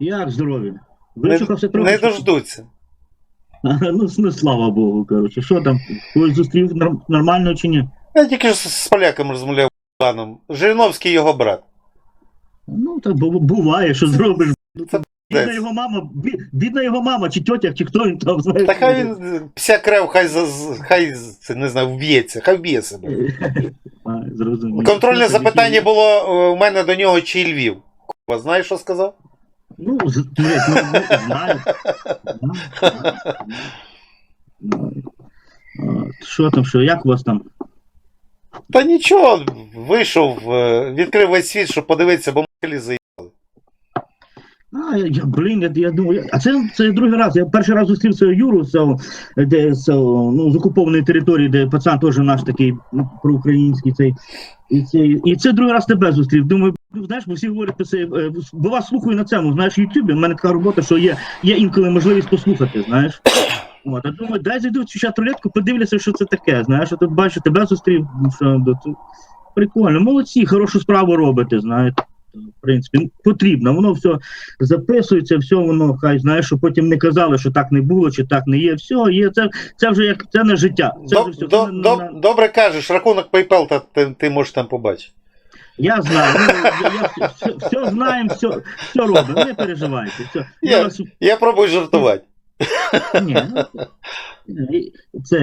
Як здоров'я? Не, Вичухався трохи? не дождуться. Ну, ну, слава Богу, коротше. Що там? Когось зустрів нормально чи ні? Я тільки ж з поляком розмовляв паном. Жириновський його брат. Ну, так буває, що зробиш. Це Бідна його мама, бідна його мама, чи тьотя, чи хто він там знає. Та хай він пся крев, хай хай це не знаю, вб'ється, хай вб'є себе. А, зрозумів. Контрольне запитання було е, у мене до нього чи Львів. Знаєш, що сказав? Ну, блядь, ну, ну, знаю. Що там, що, як у вас там? Та нічого, вийшов, е, відкрив весь світ, щоб подивитися, бо заїхали. А, я, блін, я, я думаю, а це, це другий раз. Я перший раз зустрів цього Юру цього, де, з, ну, з окупованої території, де пацан теж наш такий ну, проукраїнський цей. І це, і це другий раз тебе зустрів. Думаю, ну, знаєш, бо всі говорять про це, е, бо вас слухаю на цьому, знаєш, в Ютубі, в мене така робота, що є, є інколи можливість послухати, знаєш. От, а думаю, дай зайду в цю чат рулетку, подивлюся, що це таке. Знаєш, а тут бачу, тебе зустрів. ну, Що, прикольно, молодці, хорошу справу робите, знаєте. В принципі, потрібно, воно все записується, все воно хай знаєш, щоб потім не казали, що так не було, чи так не є. Все, є, це, це вже як це не життя. Це вже все. до- до- на- Добре кажеш, рахунок PayPal та ти, ти можеш там побачити. Я знаю, ну, я, я все, все, все знаємо, все, все робимо, не переживайте. Все. Я Я- вас, Я пробую жартувати. Ні, ну, це,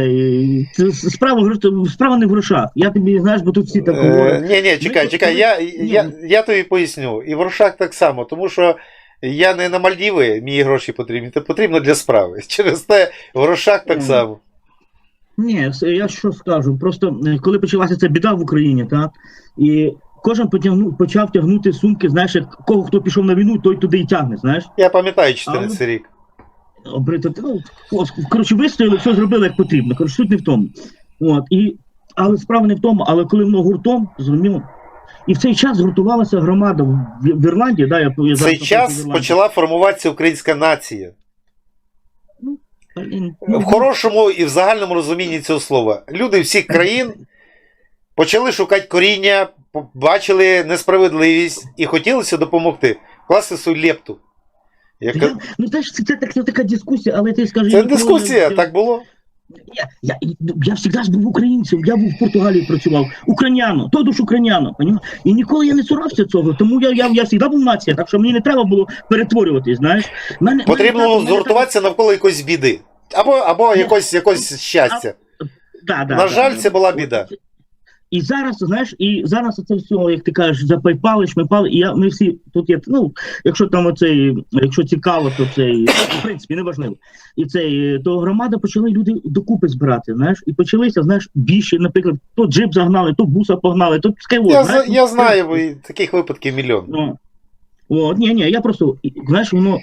це справа, справа не в грошах. Я тобі, знаєш, бо тут всі так Е, говорять. ні, ні, чекай, чекай, я, я, ну- я тобі поясню. І в грошах так само, тому що я не на Мальдіви, мені гроші потрібні, це потрібно для справи. Через те в грошах так само. Ні, я що скажу. Просто е, коли почалася ця біда в Україні, так і кожен потягнув, почав тягнути сумки, знаєш, як кого хто пішов на війну, той туди і тягне, знаєш. Я пам'ятаю 14 рік. Обрити, ну, коротше, вистояли, все зробили як потрібно. Коротше, суть не в тому. От, і, але справа не в тому, але коли воно гуртом, зрозуміло. І в цей час гуртувалася громада в, в Ірландії, да, я, я В цей час почала формуватися українська нація. Блін, В хорошому і в загальному розумінні цього слова. Люди всіх країн почали шукати коріння, бачили несправедливість і хотілося допомогти, вкласти свою лепту. Я, ну знаєш, це, це, так- це така дискусія, але ти скажи. Це дискусія, так було? Я, я, я завжди ж був українцем, я був в Португалії працював. Україняно, то душ україняно. І ніколи я не цурався цього, тому я, я, я завжди був нація, так що мені не треба було перетворюватись, знаєш. Мене, Потрібно мене, було мене, навколо якоїсь біди. Або, або якось, якось щастя. Да, да, На жаль, да. це була біда. І зараз, знаєш, і зараз це все, як ти кажеш, запайпали, шмипали, і я, ми всі тут є, ну, якщо там оцей, якщо цікаво, то цей, в принципі, неважливо. І цей, то громада почали люди докупи збирати, знаєш, і почалися, знаєш, більше, наприклад, то джип загнали, то буса погнали, то скайвот. Я, знаєш, я знаю, бо і таких випадків мільйон. Ну, от, ні, ні, я просто, знаєш, воно,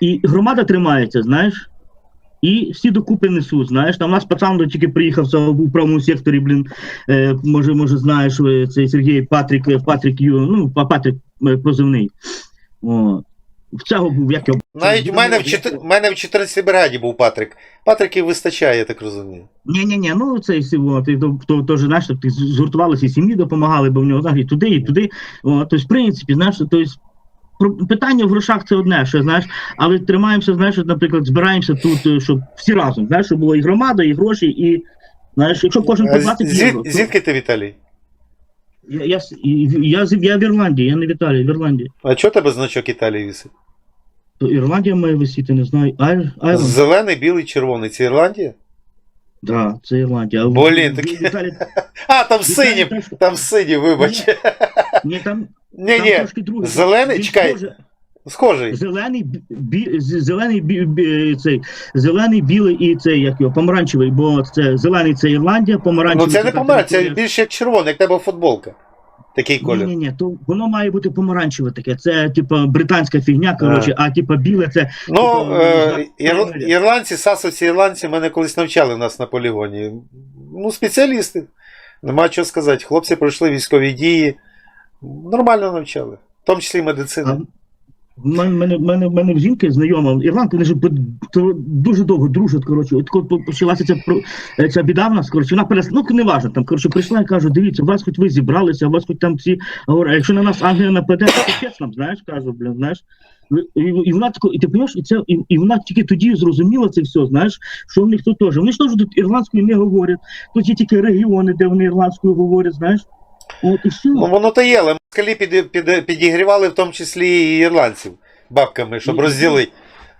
і громада тримається, знаєш, і всі докупи несуть, знаєш, там у нас пацан тільки приїхав це, у правому секторі, блін, е, може, може, знаєш, е, цей Сергій Патрік, е, Патрік Ю, ну, Патрік е, позивний. О, в цього був, як його... Навіть в мене в, чотир... мене в 14 бригаді був Патрик. Патриків вистачає, я так розумію. Ні, ні, ні, ну цей от, і то, то, то, знаєш, ти згуртувалися і сім'ї допомагали, бо в нього і туди, і туди. О, тобто, в принципі, знаєш, тобто, питання в грошах це одне, що знаєш, але тримаємося, знаєш, от, наприклад, збираємося тут, е, щоб всі разом, знаєш, щоб було і громада, і гроші, і знаєш, якщо кожен по А 20 євро. то- Звідки ти, Віталій? Я, я, я, я в Ірландії, я не в Італії, в Ірландії. А чого тебе значок Італії висить? То Ірландія має висіти, не знаю. Айрланд. Зелений, білий, червоний. Це Ірландія? Да, це Ірландія. Блін, такі- в А, там Італії там синій, вибач. Ні, там, Ні, там ні, трошки зелений, чекай. схоже- схожий. Зелений, бі, бі- зелений, бі, бі, цей, зелений, білий і цей, як його, помаранчевий, бо це зелений це Ірландія, помаранчевий. Ну це не така помер, це територія. більше як червоний, як тебе футболка. Такий Ні, колір. ні, ні, то воно має бути помаранчеве таке. Це типа британська фігня, коротше, а типа біле це. Ну, Типу, е, ірландці, сасовці ірландці мене колись навчали нас на полігоні. Ну, спеціалісти. Нема чого сказати. Хлопці пройшли військові дії. Нормально навчали. В тому числі медицина. В мене, мене, мене, в жінки знайома, ірландка, вони ж дуже довго дружать. Коротше, от коли почалася ця, е, ця біда в нас, коротше, вона перес... ну не важно, там, коротше, прийшла і каже, дивіться, у вас хоч ви зібралися, у вас хоч там ці, говорю, а якщо на нас Англія нападе, то капець нам, знаєш, кажу, блін, знаєш. І, і вона тако, і ти розумієш, і це і, і вона тільки тоді зрозуміла це все, знаєш, що в них тут теж. Вони ж теж тут ірландською не говорять. Тут є тільки регіони, де вони ірландською говорять, знаєш. От і все. Ну воно то є, але москалі під, під, підігрівали в тому числі і ірландців бабками, щоб розділити.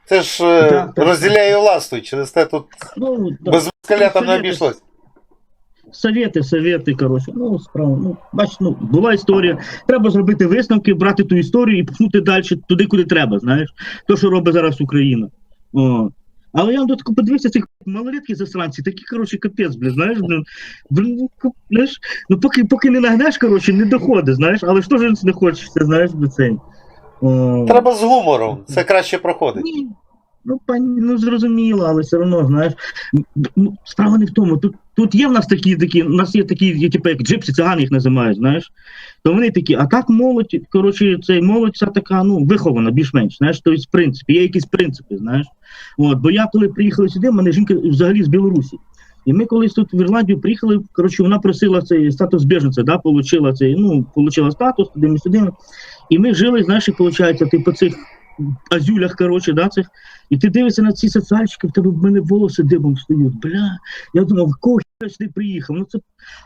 Це ж е, так. розділяє і властвуй, через те тут Ну, да. без москаля там не обійшлось. Совєти, совєти, коротше, ну справа. Ну, бач, ну була історія. Треба зробити висновки, брати ту історію і пхнути далі туди, куди треба, знаєш. То, що робить зараз Україна. О. Але я вам тут подивився цих малолітків засранців, такі, коротше, капець, блін, знаєш, блін, блін, ну, знаєш, ну поки, поки не нагнеш, коротше, не доходить, знаєш, але що ж не хочеться, знаєш, блін, цей. Треба з гумором, це краще проходить. Ні. Ну, пані, ну зрозуміло, але все одно, знаєш, ну, справа не в тому. Тут, тут є в нас такі, такі, у нас є такі, є, типу, як джипсі, цигани їх називають, знаєш. То вони такі, а так молодь, коротше, цей молодь ця така, ну, вихована, більш-менш, знаєш, тобто, в принципі, є якісь принципи, знаєш. От, бо я коли приїхали сюди, в мене жінка взагалі з Білорусі. І ми колись тут в Ірландію приїхали, коротше, вона просила цей статус біженця, да, получила цей, ну, получила статус, туди ми сюди. І ми жили, знаєш, як виходить, типу цих азюлях, коротше, да, цих. І ти дивишся на ці соціальчики, в тебе в мене волоси дибом стають. Бля, я думав, кого хіра сюди приїхав? Ну це.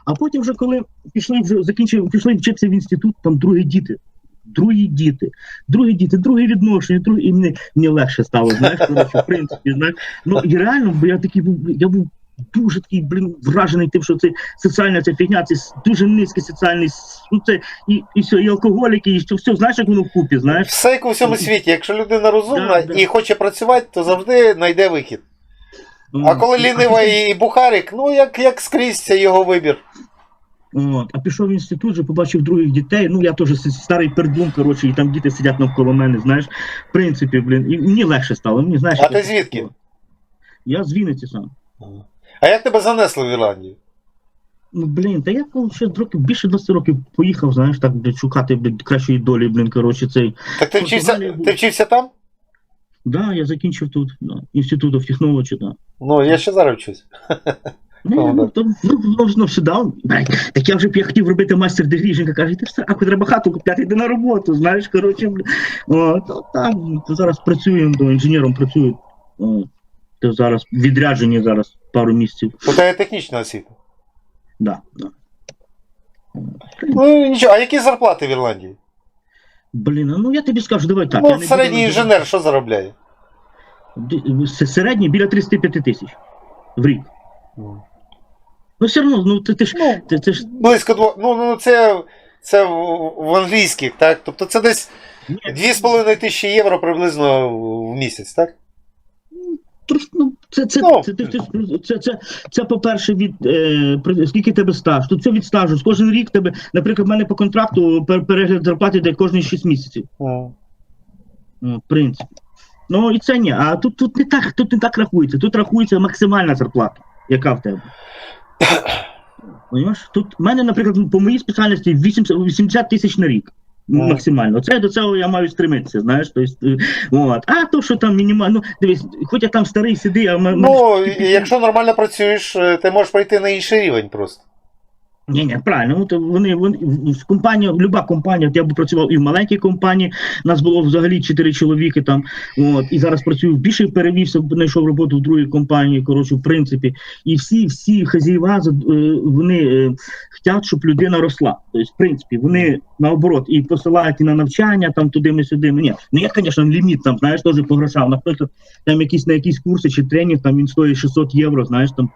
А потім, вже коли пішли вже закінчив, пішли вчитися в інститут, там другі діти. Другі діти, другі діти, другі відношення, другі, і мені, мені легше стало, знаєш, коротше, в принципі, знаєш. Ну і реально, бо я такий був, я був дуже такий, блін, вражений тим, що це соціальна ця фігня, це дуже низький соціальний, ну це і, і все, і алкоголіки, і що все, знаєш, як воно вкупі, знаєш. Все як у всьому світі. Якщо людина розумна Да, да. і хоче працювати, то завжди знайде вихід. А коли лінива і бухарик, ну як, як скрізь це його вибір. От, а пішов в інститут, вже побачив других дітей. Ну я теж старий пердун, коротше, і там діти сидять навколо мене, знаєш. В принципі, блін, і мені легше стало. Мені знаєш, А ти звідки? Я з Вінниці сам. А як тебе занесло в Ірландію? Ну блін, та я коли ще років більше 20 років поїхав, знаєш, так блін, шукати блін, кращої долі, блін, коротше, цей. Так ти Португалія вчився, був. ти вчився там? Да, я закінчив тут, да, інститут of Technology, да. Ну, я ще зараз вчусь. О, ну, то, ну, ну, ну, сюди, блядь, так я вже б я хотів робити мастер дегрі, жінка каже, ти все, а треба хату купляти, йди на роботу, знаєш, коротше, бля. О, то, так, то зараз працюємо, до інженером працюю, о, то зараз відряджені зараз пару місяців, У тебе технічна освіта. да, да. Ну нічого, а які зарплати в Ірландії? Блін, ну я тобі скажу, давай так. я ну, не середній буду- інженер що заробляє? Д- с- Середній біля 35 тисяч в рік. Ну все одно, ну ти, ти ж, Ну, ти, ти ж, близько двох. Ну, ну це, це в, в англійських, так? Тобто це десь ні, 2,5 тисячі євро приблизно в місяць, так? Трошки, ну, це, це, Ну. це, це, це, це, це, це, по-перше, від е, скільки тебе стаж. Тут це від стажу. З кожен рік тебе, наприклад, в мене по контракту перегляд зарплати йде кожні 6 місяців. Ну. Ну, в принципі. Ну і це ні. А тут, тут не так, тут не так рахується. Тут рахується максимальна зарплата, яка в тебе. Понимаєш? Тут в мене, наприклад, по моїй спеціальності 80, 80 тисяч на рік. Мгм. Максимально. Це до цього я маю стремитися, знаєш. Тобто, от. А то, що там мінімально, ну, дивись, хоч я там старий сиди, а мене- Ну, якщо нормально працюєш, е, ти можеш прийти на інший рівень просто. Ні, ні, правильно. Ну, то вони, вони в компанія, люба компанія, от я б працював і в маленькій компанії, нас було взагалі чотири чоловіки там. От, і зараз працюю в більше перевівся, знайшов роботу в другій компанії. Коротше, в принципі, і всі, всі хазяїва е, вони е, хочуть, щоб людина росла. Тобто, в принципі, вони наоборот і посилають і на навчання, там туди ми сюди. Ні, ну є, звісно, ліміт там, знаєш, теж по. Наприклад, там якісь на якісь курси чи тренінг, там він стоїть 600 євро, знаєш, там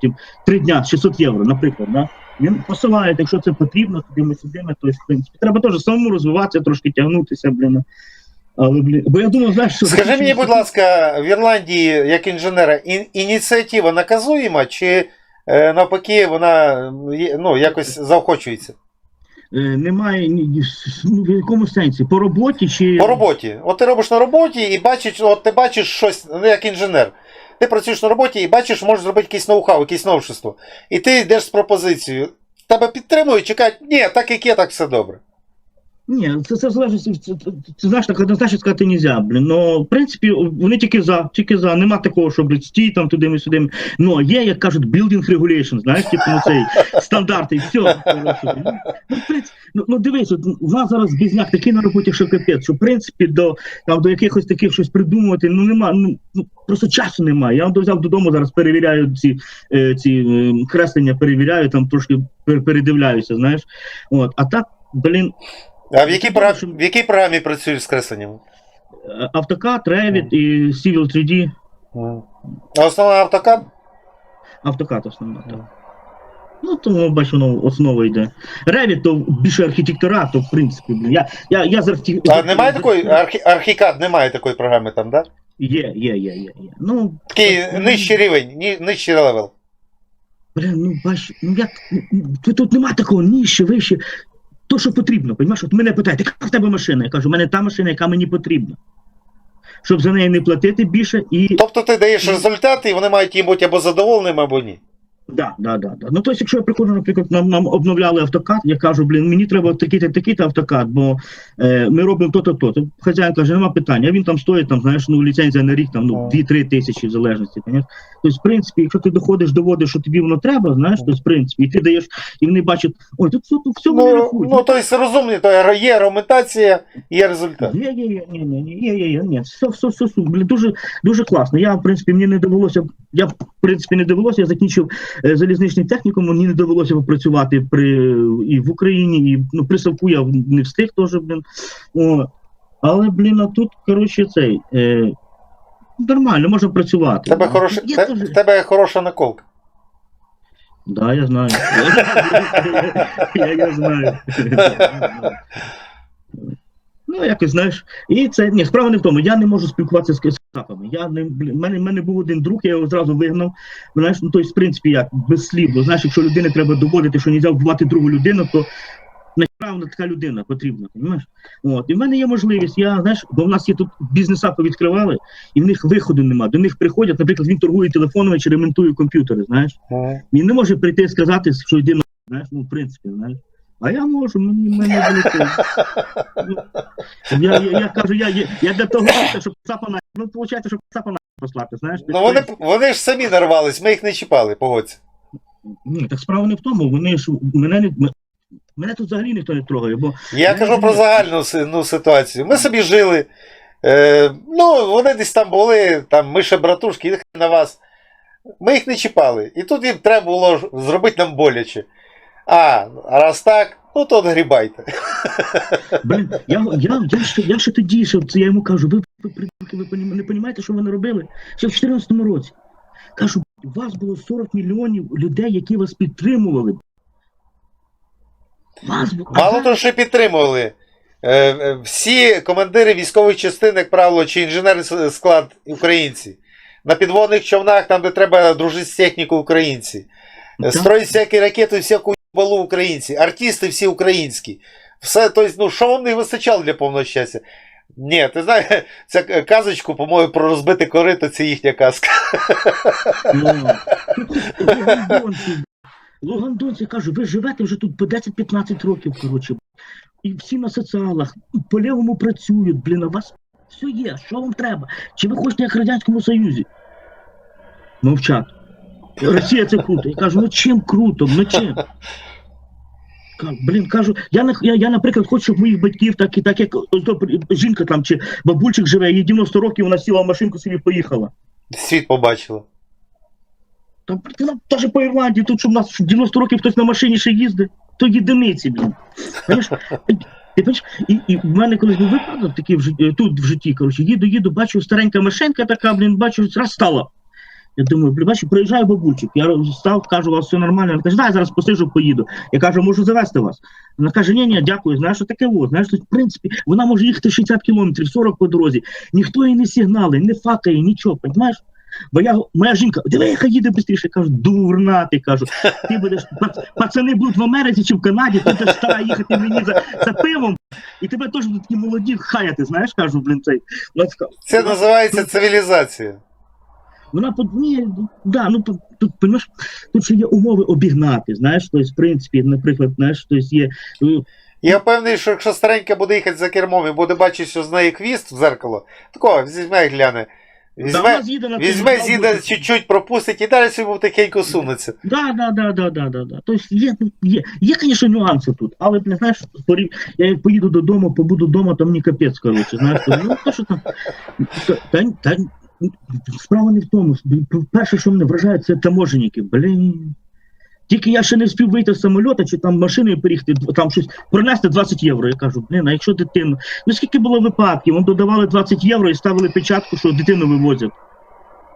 три дня 600 євро, наприклад, да. Він посилає, якщо це потрібно, туди ми сюди, то в принципі, треба теж самому розвиватися, трошки тягнутися, блін. Але, блін, бо я думаю, знаєш, що... Скажи мені, будь ласка, в Ірландії, як інженера, ін- ініціатива наказуєма, чи е, навпаки вона ну, якось заохочується? Е, немає ні, ну, в якому сенсі, по роботі чи... По роботі. От ти робиш на роботі і бачиш, от ти бачиш щось, ну як інженер. Ти працюєш на роботі і бачиш, можеш зробити якийсь ноу-хау, якесь новшество. І ти йдеш з пропозицією. Тебе підтримують, чекають, ні, так як є, так все добре. Ні, це, це залежить, це, це, це, це знаєш, так однозначно сказати не можна, блін. Ну, в принципі, вони тільки за, тільки за. Нема такого, що, блін, стій там туди, сюди. Ну, є, як кажуть, building regulation, знаєш, типу, ну, цей стандарти, і все. Ну, в принципі, ну, ну, дивись, от, у нас зараз бізняк такий на роботі, що капець, що, в принципі, до, там, до якихось таких щось придумувати, ну, нема, ну, ну, просто часу немає. Я вам взяв додому, зараз перевіряю ці, е, ці е, креслення, перевіряю, там трошки передивляюся, знаєш. От, а так, блін, А в якій, програ- в якій програмі працюєш з кресленням? AutoCAD, Revit і Civil 3D. А основна автокад? AutoCAD основна. Так. Ну, тому бачу, воно основа йде. Revit то більше архітектура, то в принципі. блін, Я, я, я з архі... А немає такої, архі, архікад немає такої програми там, да? Є, є, є, є, є. Ну, Такий нижчий рівень, ні- нижчий левел. блін, ну бач, ну як ну, тут, тут нема такого нижче, вище. То, що потрібно, розумієш? От мене питають, яка в тебе машина? Я кажу, у мене та машина, яка мені потрібна. Щоб за неї не платити більше і. Тобто ти даєш результати, і вони мають їм бути або задоволеними, або ні. Да, да, да, да. Ну, тобто, якщо я приходжу, наприклад, нам, нам обновляли автокад, я кажу, блін, мені треба такий-то, такий-то автокад, бо е, ми робимо то-то, то. то. Хазяїн каже, нема питання, він там стоїть, там, знаєш, ну, ліцензія на рік, там, ну, А. 2-3 тисячі в залежності, понятно? Тобто, в принципі, якщо ти доходиш, доводиш, що тобі воно треба, знаєш, то, в принципі, і ти даєш, і вони бачать, ой, тут все, тут все вони Ну, рахують. ну тобто розумні, то є аргументація, є результат. Є, є, є, ні, ні, ні, є, є, є, ні, все, все, все, все, блін, дуже, дуже класно. Я, в принципі, мені не довелося, я, в принципі, не довелося, я закінчив е, залізничний технікум, мені не довелося попрацювати при, і в Україні, і, ну, при Савку я не встиг теж, блін. О, але, блін, а тут, коротше, цей, е, нормально, можна працювати. Тебе, хороша, Я те- теж- в тебе хороша наколка. Да, я знаю. я, я знаю. Ну, якось знаєш. І це ні, справа не в тому. Я не можу спілкуватися з кацапами. Я не блін, мене, мене був один друг, я його зразу вигнав. Знаєш, ну тобто, в принципі, як без слів. Бо знаєш, якщо людині треба доводити, що не можна вбивати другу людину, то неправильно така людина потрібна. Розумієш? От. І в мене є можливість. Я знаєш, бо в нас є тут бізнеса повідкривали, і в них виходу нема. До них приходять, наприклад, він торгує телефонами чи ремонтує комп'ютери. Знаєш. Він не може прийти і сказати, що йди на знаєш, ну, в принципі, знаєш. А я можу, мені мене велике. Я, я, я кажу, я, я, я для того, щоб цапа на ну, виходить, щоб цапа на послати, знаєш. Ну вони, вони ж самі нарвались, ми їх не чіпали, погодься. Ні, так справа не в тому, вони ж мене не. Мене тут взагалі ніхто не трогає, бо Я кажу про загальну ну, ситуацію. Ми собі жили. Е, ну, вони десь там були, там, ми ще братушки, і на вас. Ми їх не чіпали. І тут їм треба було зробити нам боляче. А, раз так, ну то грібайте. блін, я, я, я, ще, я ще тоді, що я йому кажу, ви, ви, ви понім- не розумієте, що ви не робили? Ще в 2014 році. Кажу, у вас було 40 мільйонів людей, які вас підтримували. Мало того, що підтримували. Е, е, всі командири військових частин, як правило, чи інженерний склад українці. На підводних човнах, там, де треба дружити з технікою українці. Е, Строїть всякі ракети, всяку балу українці. Артисти всі українські. Все, тобто, ну, що вам не вистачало для повного щастя? Ні, ти знаєш, ця казочку, по-моєму, про розбите корито, це їхня казка. Лугандонці, кажуть, ви живете вже тут по 10-15 років, коротше. І всі на соціалах, по лівому працюють, блін, а вас все є, що вам треба? Чи ви хочете як в Радянському Союзі? Мовчать. Росія це круто. Я кажу, ну чим круто, ну чим? Блін, кажу, я, я, я, наприклад, хочу, щоб моїх батьків, так і так як жінка там чи бабульчик живе, їй 90 років, вона сіла в машинку собі поїхала. Світ побачила. Там ти нам теж по Ірландії, тут щоб у нас 90 років хтось на машині ще їздить, то єдиниці, блін. Ти бачиш, і, і в мене колись був випадок такий в житті, тут в житті, коротше, їду, їду, бачу, старенька машинка така, блін, бачу, раз стала. Я думаю, блін, бачу, приїжджає бабульчик. Я став, кажу, у вас все нормально. Вона каже, дай зараз посижу, поїду. Я кажу, можу завести вас. Вона каже, ні, ні, дякую, знаєш, що таке от. Знаєш, тут, в принципі, вона може їхати 60 кілометрів, 40 по дорозі. Ніхто її не сигнали, не факає, нічого, розумієш? Бо я, моя жінка, диви, яка їде швидше. Я кажу, дурна, ти кажу. Ти будеш, пацани будуть в Америці чи в Канаді, ти будеш стара їхати мені за, за пивом, і тебе теж будуть такі молоді хаяти, знаєш, кажу, блін, цей. Вона Це називається цивілізація. вона ні, да, ну тут, понімаєш, тут ще є умови обігнати, знаєш, тобто, в принципі, наприклад, знаєш, тобто є. е, Я впевнений, що якщо старенька буде їхати за кермом і буде бачити, що з неї хвіст в зеркало, такого візьме і гляне. Візьме, з'їде візьме з'їде, чуть-чуть пропустить і далі собі тихенько сунеться. Да, да, да, да, да, да, да. Тобто є, є, є, звісно, нюанси тут, але, не знаєш, порів- я як поїду додому, побуду вдома, то мені капець, коротше, знаєш, то, ну, то, що там, та, та, та, справа не в тому, перше, що мене вражає, це таможенники, блін. Тільки я ще не встиг вийти з самольота, чи там машиною переїхати, там щось пронести 20 євро. Я кажу, блін, а якщо дитину. Ну скільки було випадків, вони додавали 20 євро і ставили печатку, що дитину вивозять.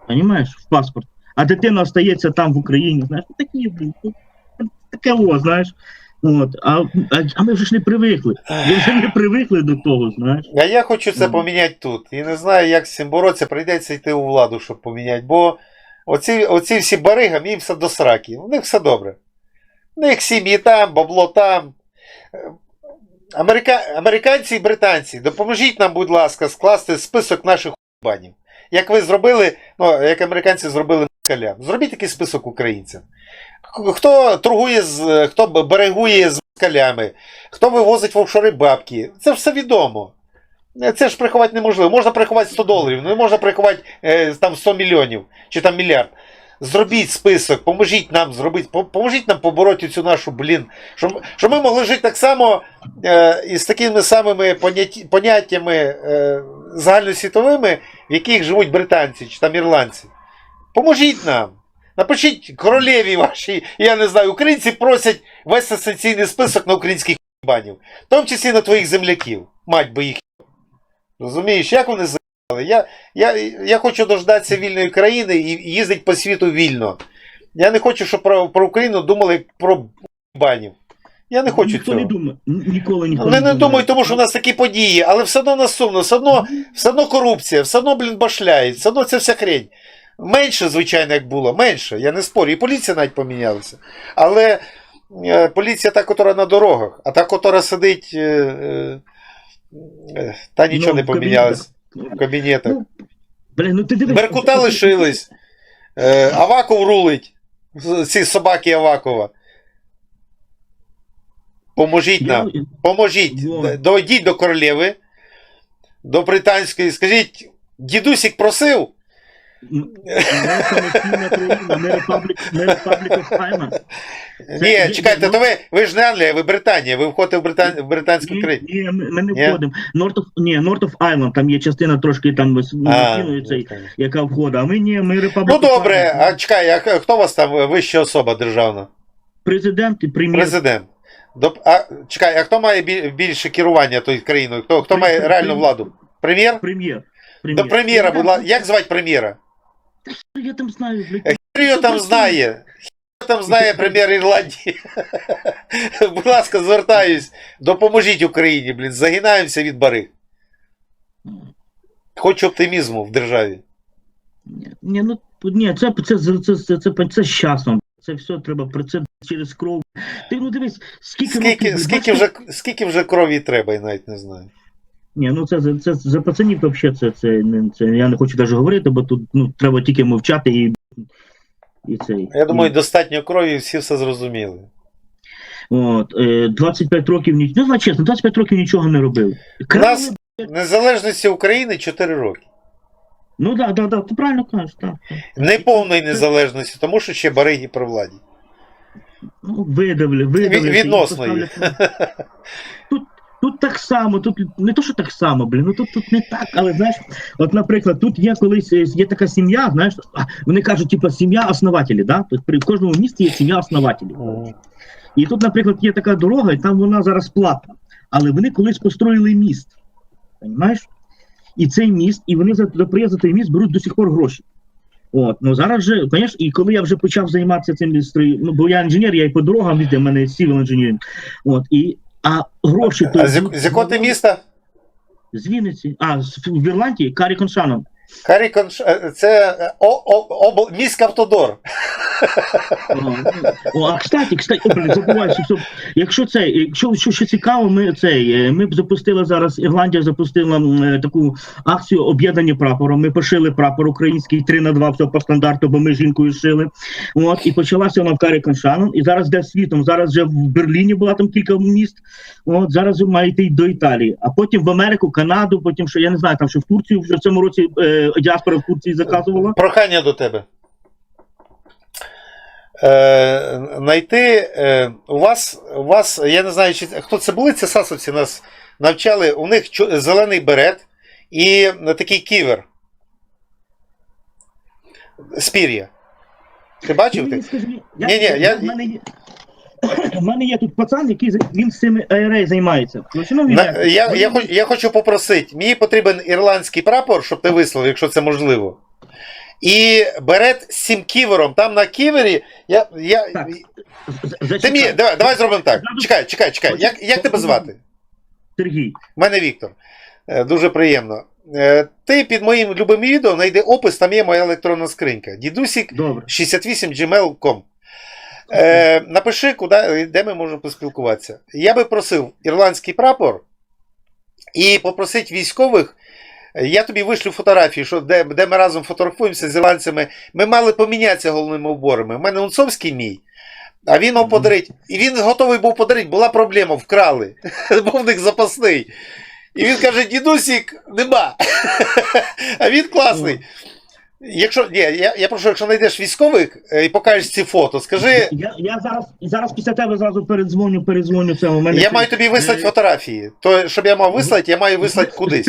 Понімаєш, в паспорт. А дитина остається там в Україні, знаєш, ну, такі, блін, ну, таке о, знаєш. От, а, а, а ми вже ж не привикли. Ми вже не привикли до того, знаєш. А я хочу це поміняти тут. І не знаю, як з цим боротися, прийдеться йти у владу, щоб поміняти. Бо оці, оці всі баригам, їм все до сраки. У них все добре. У них сім'ї там, бабло там. Е, Америка... Американці і британці, допоможіть нам, будь ласка, скласти список наших банів. Як ви зробили, ну, як американці зробили москалям. Зробіть такий список українцям. Хто торгує з, хто берегує з москалями, хто вивозить в офшори бабки. Це все відомо. Е, Це ж приховати неможливо. Можна приховати 100 доларів, не можна приховати е, там 100 мільйонів чи там мільярд. Зробіть список, поможіть нам зробити, поможіть нам побороти цю нашу, блін, щоб, щоб ми могли жити так само е, із такими самими поняття, поняттями е, загальносвітовими, в яких живуть британці чи там ірландці. Поможіть нам. Напишіть королеві вашій, я не знаю, українці просять вести санкційний список на українських банів, в тому числі на твоїх земляків. Мать би їх. Розумієш, як вони заїхали? Я, я, я хочу дождатися вільної країни і їздити по світу вільно. Я не хочу, щоб про, про Україну думали про банів. Я не хочу ніхто цього. не думає. Ніколи ніхто Вони не думає. думають, тому що у нас такі події, але все одно нас сумно, все одно, все одно корупція, все одно, блін, башляють, все одно це вся хрень. Менше, звичайно, як було, менше, я не спорю. І поліція навіть помінялася. Але е, поліція та, котра на дорогах, а та, котра сидить, е, е, та нічого Ну, не помінялось в кабінетах. Ну, блин, ну ти дивись. Беркута лишились, е, Аваков рулить, ці собаки Авакова. Поможіть нам. Поможіть, дойдіть до королеви, до британської, скажіть, дідусік просив. Of Ireland. Ні, чекайте, то ви, ви ж не Англія, ви Британія, ви входите в, Британ... в британський Ні, країн. ні, ми, не входимо. Ні, North of Island, там є частина трошки там цей, ну, яка входить, а ми ні, ми Republic Ну добре, а чекай, а хто у вас там вища особа державна? Президент і прем'єр. Президент. Доп- А, чекай, а хто має більше керування тою країною? Хто, хто має реальну владу? Прем'єр? Прем'єр. До прем'єра, будь ласка. Як звати прем'єра? Я там знаю, блядь. Хто його там знає? Хто там знає прем'єр Ірландії? Будь ласка, звертаюсь. Допоможіть Україні, блін. Загинаємося від бари. Хочу оптимізму в державі. Ні, ні, ну, ні, це, це, це, це, це, це, це з часом. Це все треба про це через кров. Ти ну дивись, скільки, Скільки, років, скільки, вже, скільки вже крові треба, я навіть не знаю. Ні, ну це, це, це за пацанів взагалі це, це, не- це, я не хочу навіть говорити, бо тут ну, треба тільки мовчати і, і цей. Я думаю, і, достатньо крові і всі все зрозуміли. от, е, 25 років ні, ну, чесно, 25 років нічого не робив. У нас незалежності України 4 роки. Ну так, да, да, да, ти правильно кажеш, так. так. Неповної незалежності, тому що ще бариги при владі. Ну, видавлю, видавлю. відносної. Тут, тут так само, тут не то, що так само, блін, ну тут, тут не так, але знаєш, от, наприклад, тут є колись е, є така сім'я, знаєш, вони кажуть, типу, сім'я основателі, да? Тобто при кожному місті є сім'я основателів. І тут, наприклад, є така дорога, і там вона зараз платна. Але вони колись построїли міст. Понимаєш? І цей міст, і вони за, проїзд за той міст беруть до сих пор гроші. От, ну зараз же, конечно, і коли я вже почав займатися цим ну бо я інженер, я і по дорогам їздив, в мене civil engineering. От, і, а гроші А з, з якого ти міста? З Вінниці. А, з, в Ірландії, Карі Коншаном. Харі Конш... е, це е, о, о, обл... міськавтодор. О, ну, А кстати, кстати, о, забуваю, що, що якщо це, якщо що, що цікаво, ми цей, е, ми б запустили зараз, Ірландія запустила м, е, таку акцію об'єднані прапором. Ми пошили прапор український 3 на 2 все по стандарту, бо ми жінкою шили. От, і почалася вона в Карі Коншанон, і зараз де світом. Зараз вже в Берліні була там кілька міст. От, зараз маєте йти до Італії, а потім в Америку, Канаду, потім що я не знаю, там що в Турцію вже в цьому році е, діаспора в Турції заказувала. Прохання до тебе. Е, найти е, у вас, у вас, я не знаю, чи хто це були, це сасовці нас навчали. У них зелений берет і такий ківер. Спір'я. Ти бачив Ти ти? Ні-ні, я- в мене є. В мене є тут пацан, який він з цими IRA займається. Ну, він На, я, я, хоч, я хочу попросити, мені потрібен ірландський прапор, щоб ти вислав, якщо це можливо. І берет з цим ківером. Там на ківері. Я, я, Так, ти мені, давай, давай зробимо так. Чекай, чекай, чекай. Як, як тебе звати? Сергій. У мене Віктор. Е, Дуже приємно. Е, Ти під моїм любим відео знайди опис, там є моя електронна скринька. Дідусік Добре. 68 gmail.com. Е, напиши, куди, де ми можемо поспілкуватися. Я би просив ірландський прапор і попросити військових. Я тобі вишлю фотографії, що де, де ми разом фотографуємося з ірландцями. Ми мали помінятися головними уборами. У мене унцовський мій, а він мав Мгм. подарити. І він готовий був подарити, була проблема, вкрали. Був в них запасний. І він каже: дідусік, нема. А він класний. Якщо ні, я, я прошу, якщо знайдеш військових е, і покажеш ці фото, скажи, Я, я зараз, зараз після тебе зразу передзвоню, передзвоню цьому. Мене я маю тобі вислати фотографії. То, щоб я мав вислати, я маю вислати кудись.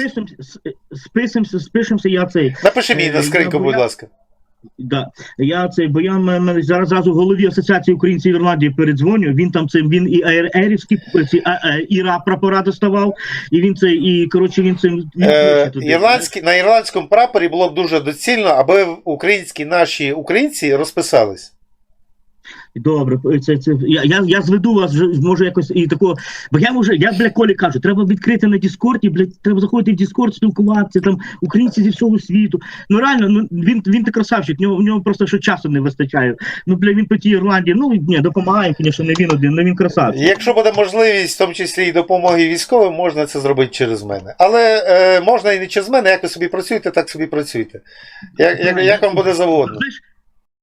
Спишемося, спишемося, я цей. Напиши мені Е, на скриньку, будь ласка. Да. Я цей, бо я м- м- зараз зразу голові Асоціації українців Ірландії передзвоню. Він там цим він і аерівські ці а, іра прапора доставав, і він це, і коротше він цим він Е, ірландські, на ірландському прапорі було б дуже доцільно, аби українські наші українці розписались. Добре, це, це я, я, я зведу вас вже може якось і такого. Бо я може, я бля Колі кажу, треба відкрити на Діскорді, блядь, треба заходити в Діскорд, спілкуватися там українці зі всього світу. Ну реально, ну він він ти красавчик, в нього в нього просто що часу не вистачає. Ну бля, він по тій Ірландії, ну ні, допомагає, звісно, не він один, але він красавчик. Якщо буде можливість, в тому числі і допомоги військовим, можна це зробити через мене. Але е, можна і не через мене, як ви собі працюєте, так собі працюйте. Як, як, як вам буде завгодно.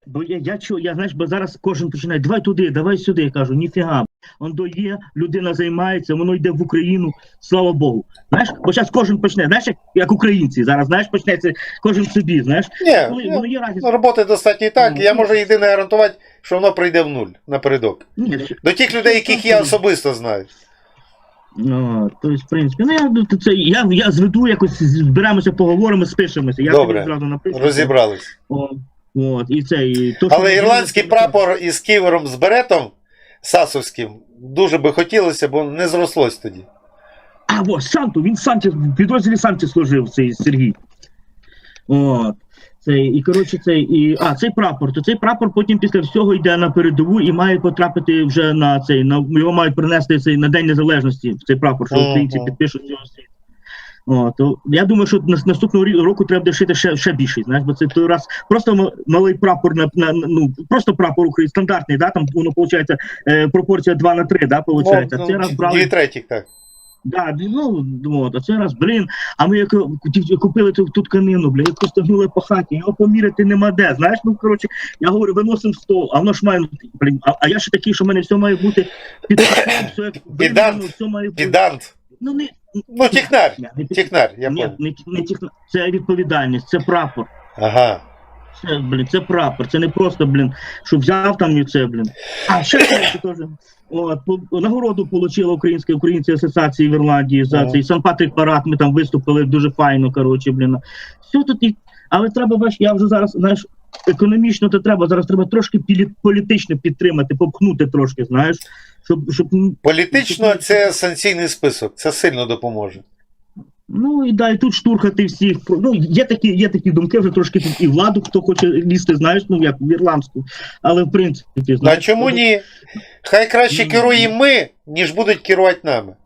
Бо я, я чую, я знаєш, бо зараз кожен починає, давай туди, давай сюди. Я кажу, ніфіга. Он до є, людина займається, воно йде в Україну, слава Богу. Знаєш, бо зараз кожен почне, знаєш, як, як українці, зараз знаєш, почнеться кожен собі, знаєш. Коли Ні, воно є разі. ну, роботи достатньо і так. Ну, Я можу єдине гарантувати, що воно прийде в нуль напередок. Ні, До тих людей, яких я особисто знаю. ну, то есть, в принципі, ну я ну, це я, я зведу якось зберемося, поговоримо, спишемося. Я Добре. зразу напишу. Розібрались. О, от, і це, і то, Але ірландський прапор із ківером з беретом сасовським дуже би хотілося, бо не зрослось тоді. А, ось Санту, він Санті, в підрозділі Санті служив цей Сергій. От. Цей, і коротше, цей, і, а, цей прапор, то цей прапор потім після всього йде на передову і має потрапити вже на цей, на, його мають принести цей, на День Незалежності, цей прапор, що українці підпишуть цього. О, то я думаю, що наступного року треба буде шити ще, ще більше, знаєш, бо це той раз просто малий прапор на, на ну просто прапор України стандартний, да, там воно виходить е, пропорція 2 на 3, да, виходить. Ну, а цей раз брали Дві третіх, так. Да, ну, от, а це раз, блін, а ми як купили ту, ту тканину, блін, як просто по хаті, його поміряти нема де. Знаєш, ну коротше, я говорю, виносимо стол, а воно ж має, блін, а, а я ще такий, що в мене все має бути під все як все має бути. Ну, не, Ну, технар. не, Технар, я ні, не, не, техно- це відповідальність, це прапор. Ага. Це, блін, це прапор, це не просто, блін, що взяв там і це, блін. А ще теж. От, по- нагороду отримала Українська Українці Асоціації в Ірландії за цей Сан-Патрік парад. Ми там виступили дуже файно, коротше, блін. Все тут і. Але треба, бач, я вже зараз, знаєш, економічно то треба, зараз треба трошки політично підтримати, попхнути трошки, знаєш, щоб, щоб Політично це санкційний список, це сильно допоможе. Ну і да, і тут штурхати всіх. Ну, є такі, є такі думки, вже трошки тут і владу, хто хоче лізти, знаєш, ну як в ірландську. Але в принципі, А знаєш, чому ні? Хай краще керуємо ми, ніж будуть керувати нами.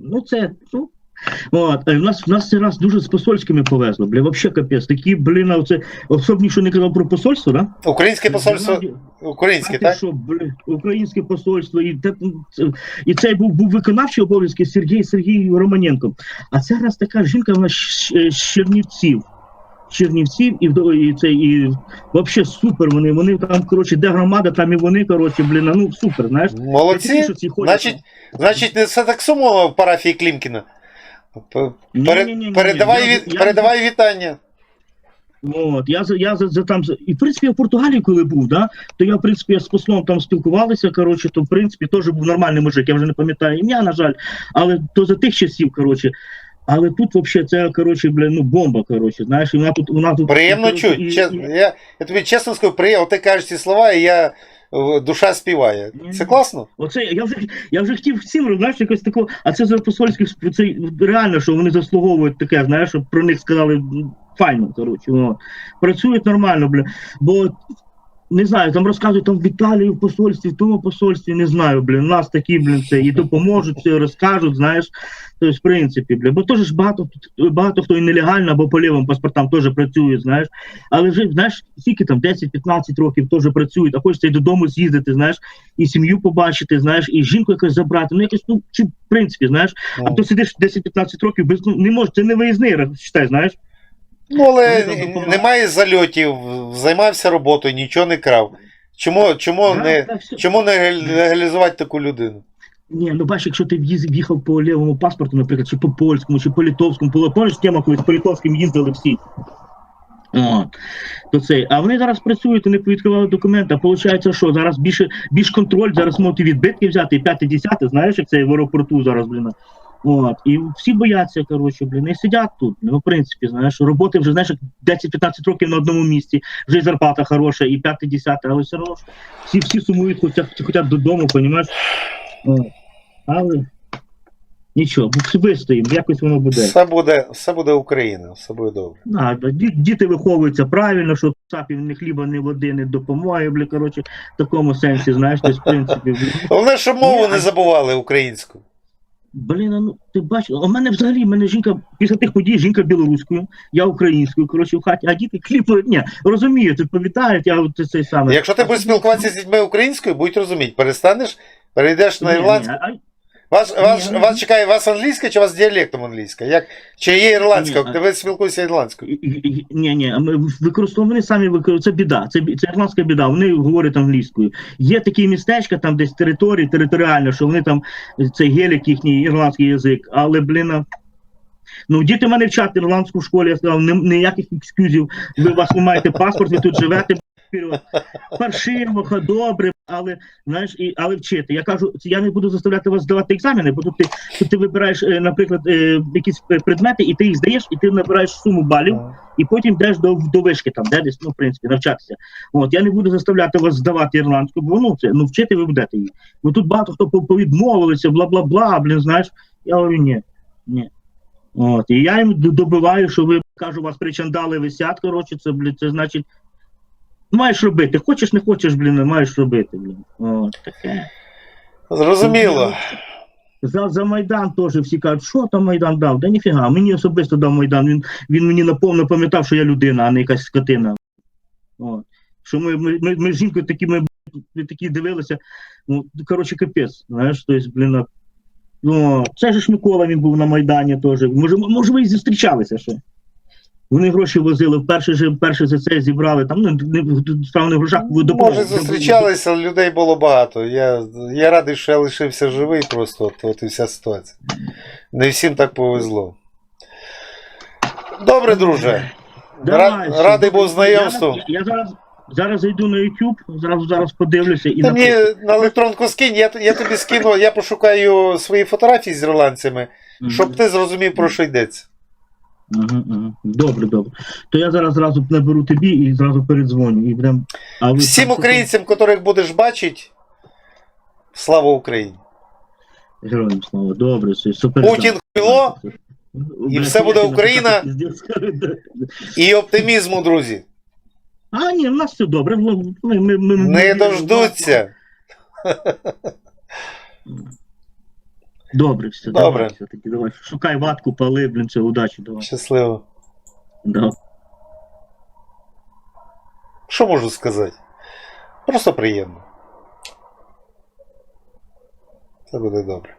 Ну це, ну, От, а в нас в нас цей раз дуже з посольськими повезло, бля, вообще капець. Такі, блін, а оце особливо, що не казав про посольство, да? Українське посольство. Українське, так? Що, бля, українське посольство, і, те- і цей був, був виконавчий обов'язки Сергій Сергій Романенко. А це раз така жінка, вона з Чернівців. Чернівців і, і це і взагалі супер. Вони вони там, коротше, де громада, там і вони, коротше, блін, ну супер, знаєш. Такі, що ці ходять. Значить, значить, не все так сумно в парафії Клімкіна. Передавай, від- я- передавай вітання. От, я за я за, за там за- і в принципі я в Португалії, коли був, да, то я в принципі з послом там спілкувалися. Коротше, то в принципі теж був нормальний мужик. Я вже не пам'ятаю ім'я, на жаль, але то за тих часів, коротше. Але тут взагалі це коротше, бля, ну бомба. Коротше, знаєш, і вона тут вона тут Приємно коротше, чуть. і- Чес- і- Я, я тобі чесно скажу, приємно, ти кажеш ці слова, і я душа співає. Це класно? Оце я вже я вже хотів всім знаєш, якось такого, а це за посольських це реально, що вони заслуговують таке, знаєш, щоб про них сказали файно, коротше, працюють нормально, бля. Бо не знаю, там розказують там в Італії в посольстві, в тому посольстві, не знаю, блін. Нас такі, блін, це і допоможуть, все розкажуть, знаєш. Тобто, в принципі, бля. Бо теж ж багато багато хто і нелегально або по лівим паспортам теж працює, знаєш. Але вже, знаєш, скільки там 10-15 років теж працюють, а хочеться й додому з'їздити, знаєш, і сім'ю побачити, знаєш, і жінку якось забрати. Ну, якось, ну, чи в принципі, знаєш, а то сидиш 10-15 років без ну не можеш, це не виїзний, считай, знаєш. Ну, але немає зальотів, займався роботою, нічого не крав. Чому, чому, Да, не, все. чому не легалізувати таку людину? Ні, ну бачиш, якщо ти в'їз- в'їхав по лівому паспорту, наприклад, чи по польському, чи по литовському, по пам'ятаєш, тема, коли з по литовським їздили всі. О, то цей. А вони зараз працюють, вони повідкривали документи. А виходить, що зараз більше більш контроль, зараз можуть і відбитки взяти, і п'яте, десяте, знаєш, як це в аеропорту зараз, блін. От, і всі бояться, коротше, блін, і сидять тут. Ну, в принципі, знаєш, роботи вже, знаєш, 10-15 років на одному місці, вже і зарплата хороша, і п'яте, десяте, але все одно всі, всі сумують, хочуть, хочуть додому, розумієш? Але нічого, вистоїмо, якось воно буде. Все буде, все буде Україна, все буде добре. А, ді- діти виховуються правильно, що цапів ні хліба, ні води, ні допомоги, бля, коротше, в такому сенсі, знаєш, тобто, в принципі. Головне, щоб мову не забували українську. Блін, ну ти бачиш, у мене взагалі, мене жінка, після тих подій, жінка білоруською, я українською, коротше, в хаті, а діти кліпають, ні, розуміють, відповідають, я от цей саме. Якщо ти будеш спілкуватися з дітьми українською, будуть розуміти, перестанеш, перейдеш на ірландську. Вас, вас, Ні, вас чекає вас англійська чи вас діалектом англійська? Як, чи є ірландська? Ні, ви спілкуєшся ірландською? Ні, ні, ми використовуємо вони самі використовують. Це біда. Це бі- це ірландська біда. Вони говорять англійською. Є такі містечка, там десь території, територіально, що вони там це гелік їхній ірландський язик. Але блін. а, Ну, діти мене вчать ірландську в школі, я сказав, «Ні- ніяких екскюзів. Ви у вас не маєте паспорт, ви тут живете. Вперед. Паршиво, ха, добре, але знаєш, і але вчити. Я кажу, я не буду заставляти вас здавати екзамени, бо тут ти, тут ти вибираєш, е, наприклад, е, якісь е, предмети, і ти їх здаєш, і ти набираєш суму балів і потім йдеш до, до вишки, там, де десь, ну, в принципі, навчатися. От, я не буду заставляти вас здавати ірландську, бо ну, це, ну, вчити ви будете її. Бо тут багато хто повідмовилися, бла-бла-бла, блін, знаєш. Я говорю, ні, ні. От, і я їм добиваю, що ви, кажу, вас причандали висять, коротше, це, це значить, маєш робити. Хочеш, не хочеш, блін, не маєш робити, блін. От, таке. Зрозуміло. За, за Майдан теж всі кажуть, що там Майдан дав? Да ніфіга, мені особисто дав Майдан. Він, він мені наповно пам'ятав, що я людина, а не якась скотина. От. Що ми, ми, ми, ми з жінкою такі, ми, ми такі дивилися. Ну, коротше, капець. Знаєш, тобто, блін, ну, це ж Микола він був на Майдані теж. Може, може, ви і зустрічалися ще. Вони гроші возили, вперше же перше за це зібрали, там ну, не, справа не в грошах, в допомогу. Може, зустрічалися, людей було багато. Я, я радий, що я лишився живий просто, от, от і вся ситуація. Не всім так повезло. Добре, друже. Давай, Ра- радий був знайомству. Я, я зараз, зараз зайду на YouTube, зараз, зараз подивлюся і Та мені на електронку скинь, я, я тобі скину, я пошукаю свої фотографії з ірландцями, щоб ти зрозумів, про що йдеться. Добре, добре. То я зараз зразу наберу тобі і зразу передзвоню. І будем... а ви Всім там- українцям, котрих будеш бачити, слава Україні! Героям слава. Добре, все, супер. Путін хуйло, і все буде Україна. І оптимізму, друзі. А, ні, в нас все добре. ну, Ми, ми, ми, Не ми- дождуться. Добре, все, Добре. давай, все таки, давай. Шукай ватку, пали, блін, все, удачі, давай. Щасливо. Да. Що можу сказати? Просто приємно. Все буде добре.